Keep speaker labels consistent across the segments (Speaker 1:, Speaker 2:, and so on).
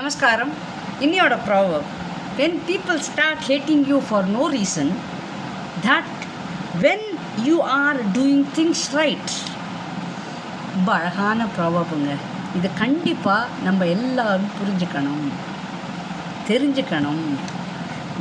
Speaker 1: நமஸ்காரம். இன்னையோட proverb when people start hating you for no reason that when you are doing things right ரொம்ப அழகான ப்ராவர்புங்க இது கண்டிப்பாக நம்ம எல்லாரும் புரிஞ்சுக்கணும். தெரிஞ்சுக்கணும்.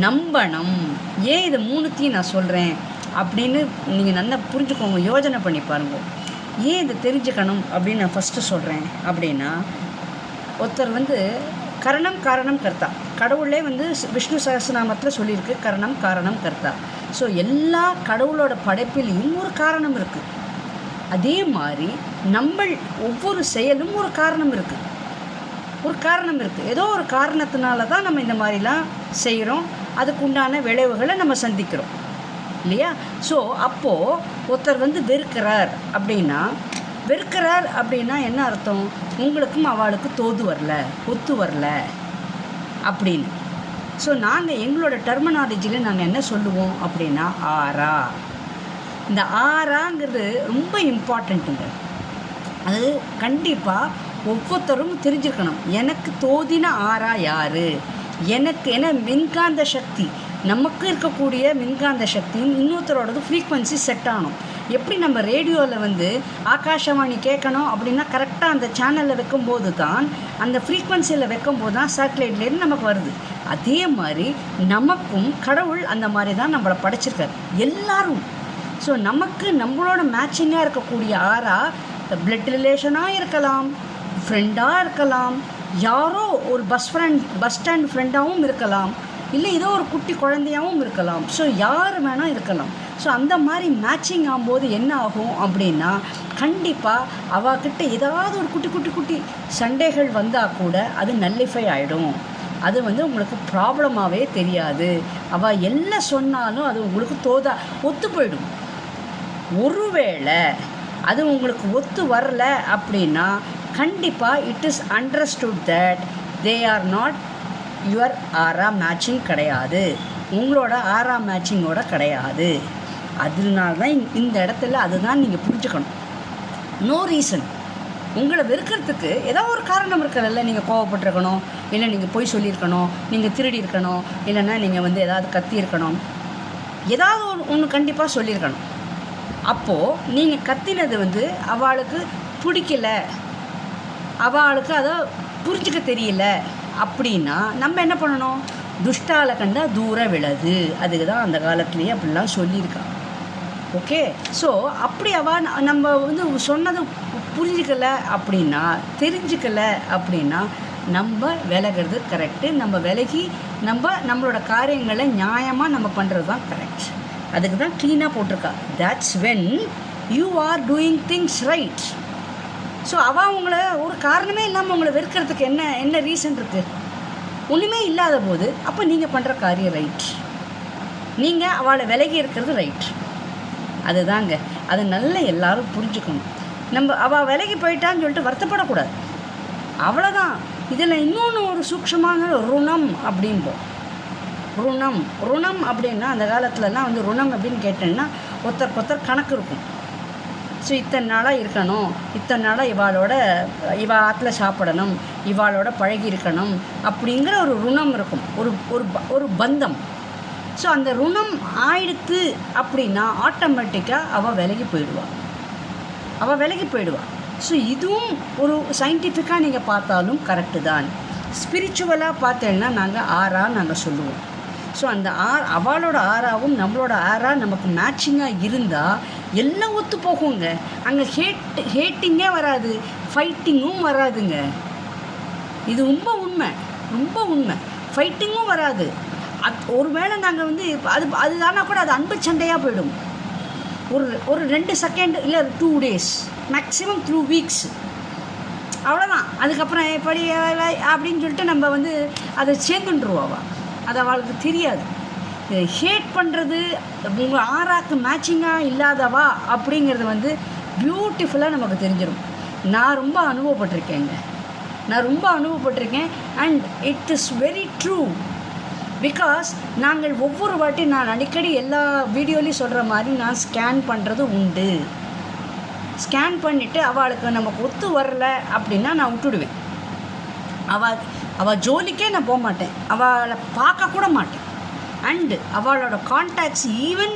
Speaker 1: நம்பணும். ஏன் இது மூணுத்தையும் நான் சொல்கிறேன் அப்படின்னு நீங்கள் நல்லா புரிஞ்சுக்கோங்க. யோஜனை பண்ணி பாருங்க. ஏன் இதை தெரிஞ்சுக்கணும் அப்படின்னு நான் ஃபஸ்ட்டு சொல்கிறேன் அப்படின்னா ஒருத்தர் வந்து கரணம் காரணம் கர்த்தா. கடவுளே வந்து விஷ்ணு சகசநாமத்தில் சொல்லியிருக்கு கரணம் காரணம் கர்த்தா. ஸோ எல்லா கடவுளோட படைப்பிலையும் ஒரு காரணம் இருக்குது அதே மாதிரி நம்ம ஒவ்வொரு செயலும் ஒரு காரணம் இருக்குது ஒரு காரணம் இருக்குது ஏதோ ஒரு காரணத்தினால தான் நம்ம இந்த மாதிரிலாம் செய்கிறோம் அதுக்கு உண்டான விளைவுகளை நம்ம சந்திக்கிறோம். இல்லையா? ஸோ அப்போது ஒருத்தர் வந்து வெறுக்கிறார் அப்படின்னா வெறுக்கிறார் அப்படின்னா என்ன அர்த்தம்? உங்களுக்கும் அவளுக்கு தோது வரல ஒத்து வரல அப்படின்னு. ஸோ நாங்கள் எங்களோட டெர்மினாலஜியில் நாங்கள் என்ன சொல்லுவோம் அப்படின்னா ஆரா. இந்த ஆறாங்கிறது ரொம்ப இம்பார்ட்டண்ட்டுங்க அது கண்டிப்பாக ஒவ்வொருத்தரும் தெரிஞ்சுக்கணும் எனக்கு தோதின ஆறா யார்? எனக்கு ஏன்னா மின்காந்த சக்தி? நமக்கு இருக்கக்கூடிய மின்காந்த சக்தியும் இன்னொருத்தரோடது ஃப்ரீக்வன்சி செட் ஆகணும். எப்படி நம்ம ரேடியோவில் வந்து ஆகாஷவாணி கேட்கணும் அப்படின்னா கரெக்டாக அந்த சேனலில் வைக்கும்போது தான் அந்த ஃப்ரீக்வன்சியில் வைக்கும்போது தான் சேட்டலைட்லேருந்து நமக்கு வருது. அதே மாதிரி நமக்கும் கடவுள் அந்த மாதிரி தான் நம்மளை படைச்சிருக்காரு. எல்லாரும். ஸோ நமக்கு நம்மளோட மேட்சிங்காக இருக்கக்கூடிய ஆறா பிளட் ரிலேஷனாக இருக்கலாம் ஃப்ரெண்டாக இருக்கலாம் யாரோ ஒரு பஸ் ஃப்ரெண்ட் பஸ் ஸ்டாண்ட் ஃப்ரெண்டாகவும் இருக்கலாம். இல்லை ஏதோ ஒரு குட்டி குழந்தையாகவும் இருக்கலாம். ஸோ யார் வேணால் இருக்கலாம். ஸோ அந்த மாதிரி மேட்சிங் ஆகும்போது என்ன ஆகும் அப்படின்னா கண்டிப்பாக அவகிட்ட ஏதாவது ஒரு குட்டி குட்டி குட்டி சண்டைகள் வந்தால் கூட அது நல்லிஃபை ஆகிடும் அது வந்து உங்களுக்கு ப்ராப்ளமாகவே தெரியாது. அவள் என்ன சொன்னாலும் அது உங்களுக்கு தோதா ஒத்து போயிடும். ஒருவேளை அது உங்களுக்கு ஒத்து வரல அப்படின்னா கண்டிப்பாக it is understood that they are not your ஆறாம் மேட்சிங் கிடையாது. உங்களோட ஆறாம் மேட்சிங்கோட கிடையாது. அதனால தான் இந்த இடத்துல அதுதான் நீங்கள் புரிஞ்சுக்கணும். நோ ரீசன் உங்களை வெறுக்கிறதுக்கு ஏதோ ஒரு காரணம் இருக்கிறதில்ல நீங்கள் கோவப்பட்டிருக்கணும் இல்லை நீங்கள் போய் சொல்லியிருக்கணும் நீங்கள் திருடி இருக்கணும் இல்லைன்னா நீங்கள் வந்து ஏதாவது கத்தி இருக்கணும். ஏதாவது ஒன்று ஒன்று கண்டிப்பாக சொல்லியிருக்கணும். அப்போது நீங்கள் கத்தினது வந்து அவளுக்கு பிடிக்கல. அவளுக்கு அதை புரிஞ்சுக்க தெரியல. அப்படின்னா நம்ம என்ன பண்ணணும்? துஷ்டால கண்டா தூர விழது அதுக்கு தான் அந்த காலத்துலேயே அப்படிலாம் சொல்லியிருக்காங்க. ஓகே? ஸோ அப்படி அவ நம்ம வந்து சொன்னது புரிஞ்சுக்கலை அப்படின்னா தெரிஞ்சுக்கலை அப்படின்னா நம்ம விலகிறது கரெக்டு நம்ம விலகி நம்ம நம்மளோட காரியங்களை நியாயமாக நம்ம பண்ணுறது தான் கரெக்ட் அதுக்கு தான் க்ளீனாக போட்டிருக்கா. That's when you are doing things right so அவள் அவங்கள ஒரு காரணமே இல்லாமல் அவங்கள வெறுக்கிறதுக்கு என்ன என்ன ரீசன் இருக்குது ஒன்றுமே இல்லாத போது அப்போ நீங்கள் பண்ணுற காரியம் ரைட் நீங்கள் அவளை விலகி இருக்கிறது ரைட் அதுதாங்க. அதை நல்லா எல்லாரும் புரிஞ்சுக்கணும். நம்ம அவள் விலகி போயிட்டான்னு சொல்லிட்டு வருத்தப்படக்கூடாது. அவ்வளோதான் இதில் இன்னொன்று ஒரு சூக்ஷமான ருணம் அப்படிம்போம் ருணம். ருணம் அப்படின்னா அந்த காலத்துலலாம் வந்து ருணம் அப்படின்னு கேட்டேன்னா ஒருத்தருக்கு ஒருத்தர் கணக்கு இருக்கும். ஸோ இத்தனை நாளாக இருக்கணும். இத்தனை நாளாக இவாளோட இவா ஆற்றுல சாப்பிடணும். இவாளோட பழகி இருக்கணும். அப்படிங்கிற ஒரு ருணம் இருக்கும். ஒரு ஒரு ப- ஒரு பந்தம். ஸோ அந்த ருணம் ஆயிடுத்து அப்படின்னா ஆட்டோமேட்டிக்காக அவள் விலகி போயிடுவாள் அவள் விலகி போயிடுவாள் ஸோ இதுவும் ஒரு சயின்டிஃபிக்காக நீங்கள் பார்த்தாலும் கரெக்டு தான். ஸ்பிரிச்சுவலாக பார்த்தேன்னா நாங்கள் ஆறாக நாங்கள் சொல்லுவோம். ஸோ அந்த ஆர் அவளோட ஆறாவும் நம்மளோட ஆறா நமக்கு மேட்சிங்காக இருந்தால் எல்லாம் ஒத்து போகுங்க. அங்கே ஹேட் ஹேட்டிங்கே வராது ஃபைட்டிங்கும் வராதுங்க. இது ரொம்ப உண்மை ரொம்ப உண்மை. ஃபைட்டிங்கும் வராது. அத் ஒருவேளை நாங்கள் வந்து அது அது கூட அது அன்பு சண்டையாக போயிடும். ஒரு ஒரு ரெண்டு செகண்ட் இல்லை two days maximum three weeks அவ்வளோதான் அதுக்கப்புறம் எப்படி அப்படின்னு சொல்லிட்டு நம்ம வந்து அதை சேர்ந்துட்டுருவோம் அது அவளுக்கு தெரியாது. ஹேட் பண்ணுறது உங்கள் ஆறாக்கு மேட்சிங்காக இல்லாதவா அப்படிங்கிறது வந்து பியூட்டிஃபுல்லாக நமக்கு தெரிஞ்சிடும் நான் ரொம்ப அனுபவப்பட்டிருக்கேங்க. நான் ரொம்ப அனுபவப்பட்டிருக்கேன் and it is very true because நாங்கள் ஒவ்வொரு வாட்டி நான் அடிக்கடி எல்லா வீடியோலையும் சொல்கிற மாதிரி நான் ஸ்கேன் பண்ணுறது உண்டு. ஸ்கேன் பண்ணிவிட்டு அவளுக்கு நமக்கு ஒத்து வரல அப்படின்னா நான் விட்டுடுவேன். அவள் அவள் ஜோலிக்கே நான் போக மாட்டேன். அவளை பார்க்க கூட மாட்டேன். அண்டு அவளோட கான்டாக்ட்ஸ் ஈவன்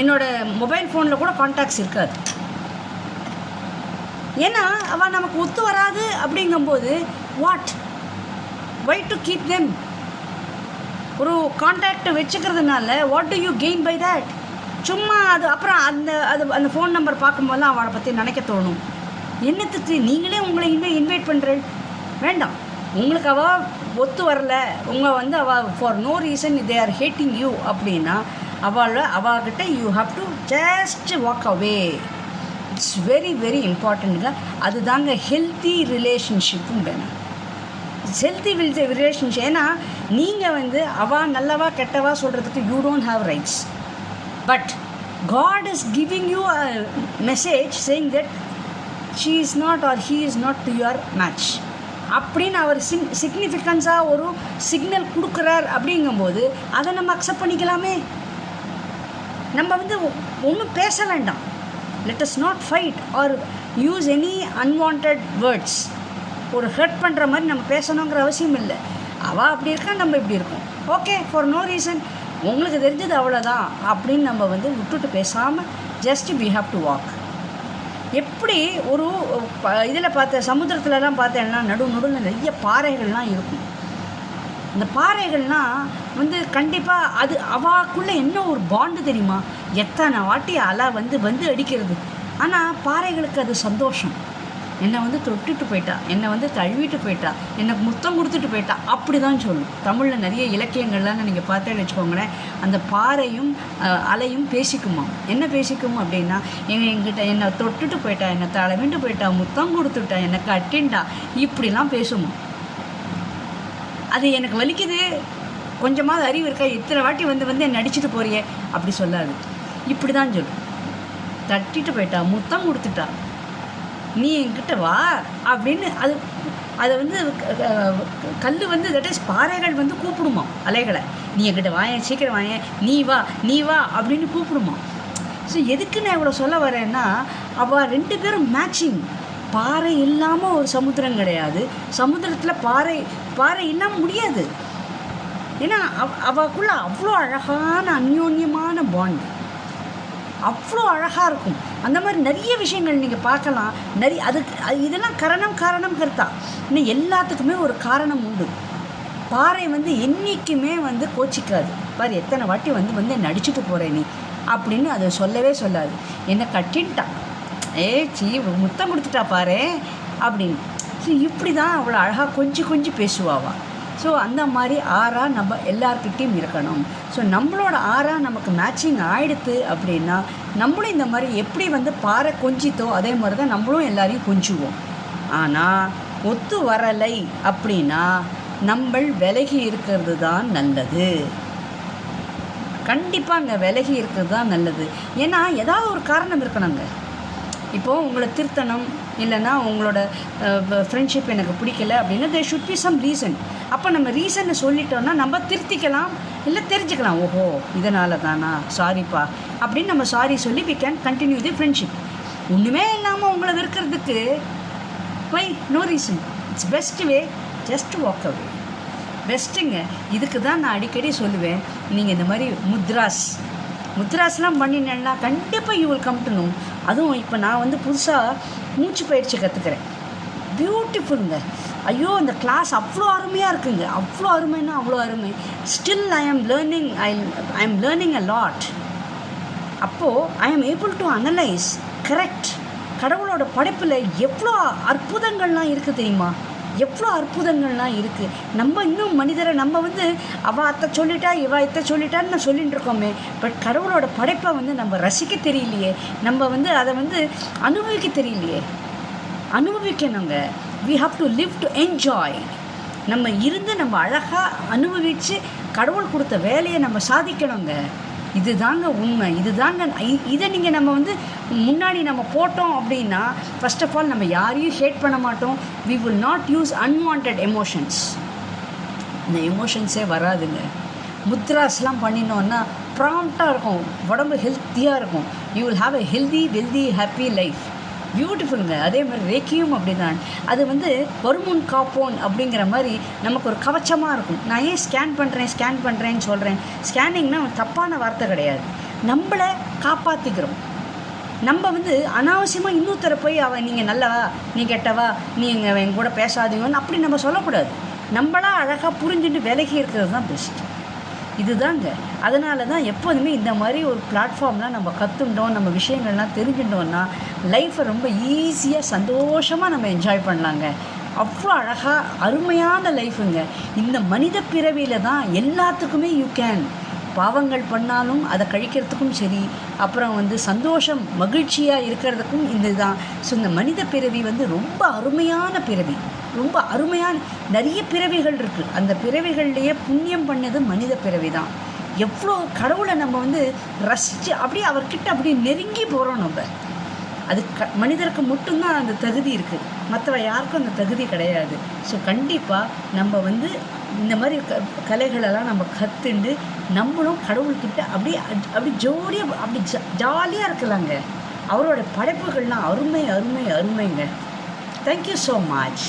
Speaker 1: என்னோட மொபைல் ஃபோனில் கூட கான்டாக்ட்ஸ் இருக்காது. ஏன்னா அவள் நமக்கு ஒத்து வராது அப்படிங்கும்போது what why to keep them ஒரு contact வச்சுக்கிறதுனால what do you gain by that சும்மா அது அப்புறம் அந்த அது அந்த ஃபோன் நம்பர் பார்க்கும்போதெல்லாம் அவளை பற்றி நினைக்க தோணும். என்னத்துக்கு நீங்களே உங்களை இன்வை இன்வைட் பண்ணுறேன் வேண்டாம். உங்களுக்கு அவள் ஒத்து வரல. உங்கள் வந்து அவள் for no reason they are hating you அப்படின்னா அவளை அவகிட்ட you have to just walk away it's very very இம்பார்ட்டண்ட்டுங்க அதுதாங்க ஹெல்த்தி ரிலேஷன்ஷிப்பும் வேணும். ஹெல்த்தி வில் ரிலேஷன்ஷிப் ஏன்னா நீங்கள் வந்து அவா நல்லவா கெட்டவா சொல்கிறதுக்கு you don't have rights but God is giving you a message saying that she is not or he is not to your match அப்படின்னு அவர் சிக் சிக்னிஃபிகன்ஸாக ஒரு சிக்னல் கொடுக்குறார் அப்படிங்கும்போது அதை நம்ம அக்செப்ட் பண்ணிக்கலாமே. நம்ம வந்து ஒன்றும் பேச வேண்டாம். Let us not fight or use any unwanted words ஒரு ஹர்ட் பண்ணுற மாதிரி நம்ம பேசணுங்கிற அவசியம் இல்லை. அவள் அப்படி இருக்கா நம்ம இப்படி இருக்கோம். ஓகே ஃபார் நோ ரீசன் உங்களுக்கு தெரிஞ்சது அவ்வளோதான் அப்படின்னு நம்ம வந்து விட்டுட்டு பேசாமல் just we have to walk எப்படி ஒரு இதில் பார்த்த சமுத்திரத்துலலாம் பார்த்தேன்னா நடு நடுவில் நிறைய பாறைகள்லாம் இருக்கும். இந்த பாறைகள்லாம் வந்து கண்டிப்பாக அது அவாக்குள்ளே என்ன ஒரு பாண்டு தெரியுமா? எத்தனை வாட்டி அலை வந்து வந்து அடிக்கிறது. ஆனால் பாறைகளுக்கு அது சந்தோஷம். என்னை வந்து தொட்டுட்டு போயிட்டா என்னை வந்து தழுவிட்டு போயிட்டா எனக்கு முத்தம் கொடுத்துட்டு போயிட்டா அப்படி தான் சொல்லும். தமிழில் நிறைய இலக்கியங்கள்லாம் நீங்கள் பார்த்தேன்னு வச்சுக்கோங்களேன் அந்த பாறையும் அலையும் பேசிக்குமா? என்ன பேசிக்கும் அப்படின்னா எங்கள் எங்கிட்ட என்னை தொட்டுட்டு போயிட்டா என்னை தளவிட்டு போயிட்டா முத்தம் கொடுத்துட்டா என்னை கட்டின்டா இப்படிலாம் பேசுமா? அது எனக்கு வலிக்குது. கொஞ்சமாவது அறிவு இருக்கா? இத்தனை வாட்டி வந்து வந்து என்னை அடிச்சுட்டு போறியே அப்படி சொல்லாது. இப்படி தான் சொல்லும். தட்டிட்டு போயிட்டா முத்தம் கொடுத்துட்டா நீ என்கிட்ட வா அப்படின்னு அது அதை வந்து கல் வந்து தட் இஸ் பாறைகள் வந்து கூப்பிடுமா அலைகளை. நீ என்கிட்ட வாயேன் சீக்கிரம் வாயேன் நீ வா நீ வா அப்படின்னு கூப்பிடுமா. ஸோ எதுக்கு நான் இவ்வளோ சொல்ல வரேன்னா அவள் ரெண்டு பேரும் மேட்சிங் பாறை இல்லாமல் ஒரு சமுத்திரம் கிடையாது. சமுத்திரத்தில் பாறை பாறை இல்லாமல் முடியாது. ஏன்னா அவ அவக்குள்ள அவ்வளோ அழகான அந்யோன்யமான பாண்ட் அவ்வளோ அழகாக இருக்கும். அந்த மாதிரி நிறைய விஷயங்கள் நீங்கள் பார்க்கலாம். நிறைய அதுக்கு அது இதெல்லாம் காரணம் காரணம் கருத்தா. இன்னும் எல்லாத்துக்குமே ஒரு காரணம் உண்டு. பாறை வந்து என்றைக்குமே வந்து கோச்சிக்காது. பாரு எத்தனை வாட்டி வந்து வந்து நடிச்சுட்டு போகிறேன் நீ அப்படின்னு அதை சொல்லவே சொல்லாது. என்னை கட்டின்ட்டான் ஏ சீ முத்தம் கொடுத்துட்டா பாரு அப்படின்னு. ஸோ இப்படி தான் அவ்வளோ அழகாக கொஞ்சம் கொஞ்சம் பேசுவாவா. ஸோ அந்த மாதிரி ஆறாக நம்ம எல்லார்கிட்டேயும் இருக்கணும். ஸோ நம்மளோட ஆறாக நமக்கு மேட்சிங் ஆகிடுது அப்படின்னா நம்மளும் இந்த மாதிரி எப்படி வந்து பாறை கொஞ்சித்தோ அதே மாதிரி தான் நம்மளும் எல்லாரையும் கொஞ்சுவோம். ஆனால் ஒத்து வரலை அப்படின்னா நம்ம விலகி இருக்கிறது தான் நல்லது. கண்டிப்பாக அங்கே விலகி இருக்கிறது தான் நல்லது. ஏன்னா ஏதாவது ஒரு காரணம் இருக்கணுங்க. இப்போது உங்களை திருத்தணும் இல்லைன்னா உங்களோட ஃப்ரெண்ட்ஷிப் எனக்கு பிடிக்கல அப்படின்னா there should be some reason அப்போ நம்ம ரீசனை சொல்லிட்டோம்னா நம்ம திருத்திக்கலாம் இல்லை தெரிஞ்சுக்கலாம். ஓஹோ இதனால தானா சாரிப்பா அப்படின்னு நம்ம சாரி சொல்லி we can continue the friendship ஒன்றுமே இல்லாமல் உங்களை வெறுக்கிறதுக்கு why no reason it's best way just walk away பெஸ்ட்டுங்க இதுக்கு தான் நான் அடிக்கடி சொல்லுவேன். நீங்கள் இந்த மாதிரி முத்ராஸ் முத்ராஸ்லாம் பண்ணினேன்னா கண்டிப்பாக you will come to know அதுவும் இப்போ நான் வந்து புதுசாக மூச்சு பயிற்சி கற்றுக்கிறேன் பியூட்டிஃபுல்லுங்க ஐயோ அந்த கிளாஸ் அவ்வளோ அருமையாக இருக்குங்க. அவ்வளோ அருமைன்னா அவ்வளோ அருமை. Still I am learning I I am learning a lot அப்போது I am able to analyse correct கடவுளோட படைப்பில் எவ்வளோ அற்புதங்கள்லாம் இருக்குது தெரியுமா? எவ்வளோ அற்புதங்கள்லாம் இருக்குது நம்ம இன்னும் மனிதரை நம்ம வந்து அவ அத்தை சொல்லிட்டா இவ இத்தை சொல்லிட்டான்னு நான் சொல்லிட்டு இருக்கோமே. பட் கடவுளோட படைப்பை வந்து நம்ம ரசிக்க தெரியலையே. நம்ம வந்து அதை வந்து அனுபவிக்க தெரியலையே. அனுபவிக்கணுங்க. We have to live to enjoy நம்ம இருந்து நம்ம அழகாக அனுபவித்து கடவுள் கொடுத்த வேலையை நம்ம சாதிக்கணுங்க. இதுதாங்க உண்மை இதுதாங்க தாங்க இதை நீங்கள் நம்ம வந்து முன்னாடி நம்ம போட்டோம் அப்படின்னா ஃபர்ஸ்ட் ஆஃப் ஆல் நம்ம யாரையும் ஹேட் பண்ண மாட்டோம். We will not use unwanted emotions இந்த எமோஷன்ஸே வராதுங்க. முத்ராஸ்லாம் பண்ணினோன்னா ப்ராம்ப்டாக இருக்கும். உடம்பு ஹெல்த்தியாக இருக்கும். You will have a healthy wealthy happy life பியூட்டிஃபுல்லுங்க அதே மாதிரி ரேக்கியும் அப்படிதான். அது வந்து வருமுன் காப்போன் அப்படிங்கிற மாதிரி நமக்கு ஒரு கவச்சமாக இருக்கும். நான் ஏன் ஸ்கேன் பண்ணுறேன் ஸ்கேன் பண்ணுறேன்னு சொல்கிறேன் ஸ்கேனிங்னா தப்பான வார்த்தை கிடையாது. நம்மளை காப்பாற்றிக்கிறோம் நம்ம வந்து அனாவசியமாக இன்னொருத்தரை போய் அவன் நீங்கள் நல்லவா? நீ கெட்டவா? நீங்கள் என் கூட பேசாதீங்கன்னு அப்படி நம்ம சொல்லக்கூடாது. நம்மளா அழகாக புரிஞ்சுட்டு விலகி இருக்கிறது தான் பெஸ்ட்டு இதுதாங்க. அதனால தான் எப்போதுமே இந்த மாதிரி ஒரு பிளாட்ஃபார்ம்லாம் நம்ம கற்றுண்டோம் நம்ம விஷயங்கள்லாம் தெரிஞ்சுட்டோம்னா லைஃப்பை ரொம்ப ஈஸியாக சந்தோஷமாக நம்ம என்ஜாய் பண்ணலாங்க. அவ்வளோ அழகாக அருமையான லைஃபுங்க இந்த மனித பிறவியில் தான் எல்லாத்துக்குமே யூ கேன் பாவங்கள் பண்ணாலும் அதை கழிக்கிறதுக்கும் சரி அப்புறம் வந்து சந்தோஷம் மகிழ்ச்சியாக இருக்கிறதுக்கும் இந்த தான் ஸோ இந்த மனித பிறவி வந்து ரொம்ப அருமையான பிறவி. ரொம்ப அருமையான நிறைய பிறவிகள் இருக்குது அந்த பிறவிகள்லேயே புண்ணியம் பண்ணது மனித பிறவி தான் எவ்வளோ கடவுளை நம்ம வந்து ரசித்து அப்படியே அவர்கிட்ட அப்படியே நெருங்கி போகிறோம் நம்ம. அது க மனிதருக்கு மட்டும்தான் அந்த தகுதி இருக்குது மற்றவ யாருக்கும் அந்த தகுதி கிடையாது. ஸோ கண்டிப்பாக நம்ம வந்து இந்த மாதிரி க கலைகளெல்லாம் நம்ம கற்றுண்டு நம்மளும் கடவுள்கிட்ட அப்படியே அப்படி ஜோடியாக அப்படி ஜா ஜாலியாக இருக்கலாங்க. அவரோட படைப்புகள்லாம் அருமை அருமை அருமைங்க. Thank you so much